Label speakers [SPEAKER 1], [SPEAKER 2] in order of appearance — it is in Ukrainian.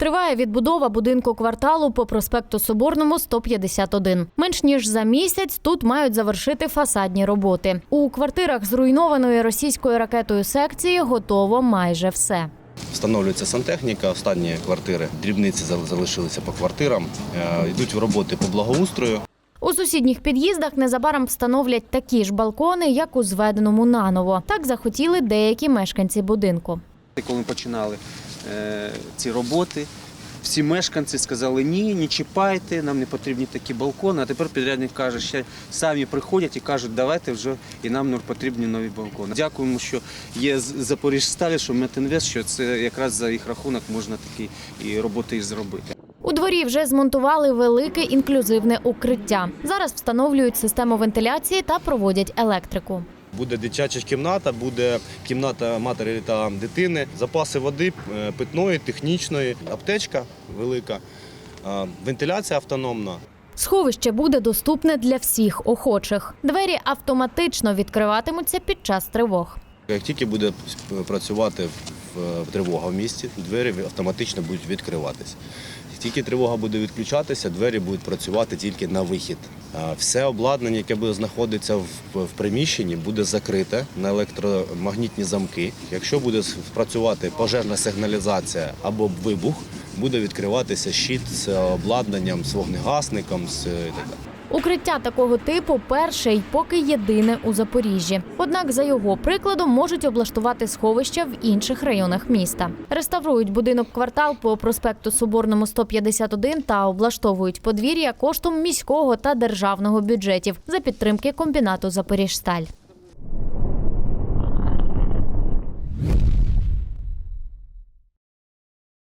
[SPEAKER 1] Триває відбудова будинку кварталу по проспекту Соборному 151. Менш ніж за місяць тут мають завершити фасадні роботи. У квартирах зруйнованої російською ракетою секції готово майже все.
[SPEAKER 2] Встановлюється сантехніка, останні квартири, дрібниці залишилися по квартирам. Е, Йдуть роботи по благоустрою.
[SPEAKER 1] У сусідніх під'їздах незабаром встановлять такі ж балкони, як у зведеному наново. Так захотіли деякі мешканці будинку.
[SPEAKER 3] Коли ми починали е, ці роботи, всі мешканці сказали, ні, не чіпайте, нам не потрібні такі балкони. А тепер підрядник каже, ще самі приходять і кажуть, давайте вже і нам потрібні нові балкони. Дякуємо, що є Запоріжсталі, що Метинвест, що це якраз за їх рахунок можна такі і роботи і зробити.
[SPEAKER 1] У дворі вже змонтували велике інклюзивне укриття. Зараз встановлюють систему вентиляції та проводять електрику.
[SPEAKER 2] Буде дитяча кімната, буде кімната матері та дитини, запаси води е, питної, технічної, аптечка велика, е, вентиляція автономна.
[SPEAKER 1] Сховище буде доступне для всіх охочих. Двері автоматично відкриватимуться під час тривог.
[SPEAKER 2] Як тільки буде працювати в тривога в місті, двері автоматично будуть відкриватися. Тільки тривога буде відключатися, двері будуть працювати тільки на вихід. Все обладнання, яке буде знаходитися в, приміщенні, буде закрите на електромагнітні замки. Якщо буде працювати пожежна сигналізація або вибух, буде відкриватися щит з обладнанням, з вогнегасником, з так далі.
[SPEAKER 1] Укриття такого типу перше й поки єдине у Запоріжжі. Однак, за його прикладом, можуть облаштувати сховища в інших районах міста. Реставрують будинок квартал по проспекту Соборному 151 та облаштовують подвір'я коштом міського та державного бюджетів за підтримки комбінату Запоріжсталь.